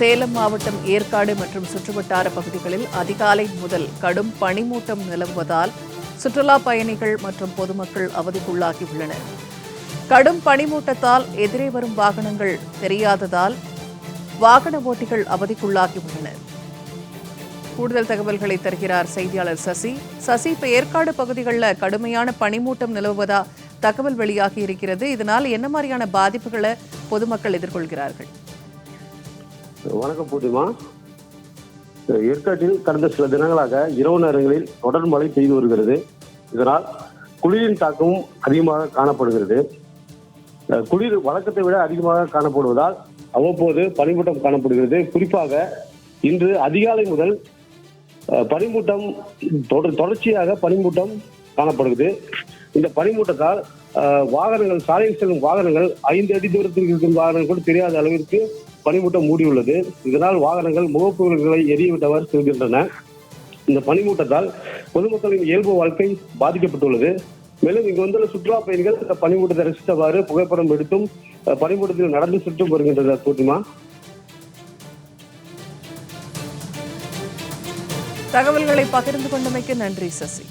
சேலம் மாவட்டம் ஏற்காடு மற்றும் சுற்றுவட்டார பகுதிகளில் அதிகாலை முதல் கடும் பனிமூட்டம் நிலவுவதால் சுற்றுலா பயணிகள் மற்றும் பொதுமக்கள் அவதிக்குள்ளாகியுள்ளனர். கடும் பனிமூட்டத்தால் எதிரே வரும் வாகனங்கள் தெரியாததால் வாகன ஓட்டிகள் அவதிக்குள்ளாகியுள்ளனர். கூடுதல் தகவல்களை தருகிறார் செய்தியாளர் சசி. சசி இப்ப ஏற்காடு பகுதிகளில் கடுமையான பனிமூட்டம் நிலவுவதா தகவல் வெளியாகி இருக்கிறது. இதனால் என்ன மாதிரியான பாதிப்புகளை பொதுமக்கள் எதிர்கொள்கிறார்கள்? வணக்கம் பூர்ணிமா. ஏற்காட்டில் கடந்த சில தினங்களாக இரவு நேரங்களில் தொடர் மழை பெய்து வருகிறது. இதனால் குளிரின் தாக்கமும் அதிகமாக காணப்படுகிறது. குளிர் வழக்கத்தை விட அதிகமாக காணப்படுவதால் அவ்வப்போது பனிமூட்டம் காணப்படுகிறது. குறிப்பாக இன்று அதிகாலை முதல் பனிமூட்டம் தொடர் தொடர்ச்சியாக பனிமூட்டம் காணப்படுகிறது. இந்த பனிமூட்டத்தால் வாகனங்கள் சாலையில் செல்லும் வாகனங்கள் ஐந்து அடி தூரத்தில் இருக்கும் வாகனங்கள் கூட தெரியாத அளவிற்கு பனிமூட்டம் மூடியுள்ளது. இதனால் வாகனங்கள் முகப்புகளை எரியவிட்டவாறு செல்கின்றன இந்த பனிமூட்டத்தால் பொதுமக்களின் இயல்பு வாழ்க்கை பாதிக்கப்பட்டுள்ளது. மேலும் இங்கு வந்துள்ள சுற்றுலா பயணிகள் இந்த பனிமூட்டத்தை ரசித்தவாறு புகைப்படம் எடுத்தும் பனிமூட்டத்தில் நடந்து சுற்றும் வருகின்றனர். பூர்ணிமா தகவல்களை பகிர்ந்து கொண்டமைக்கு நன்றி சசி.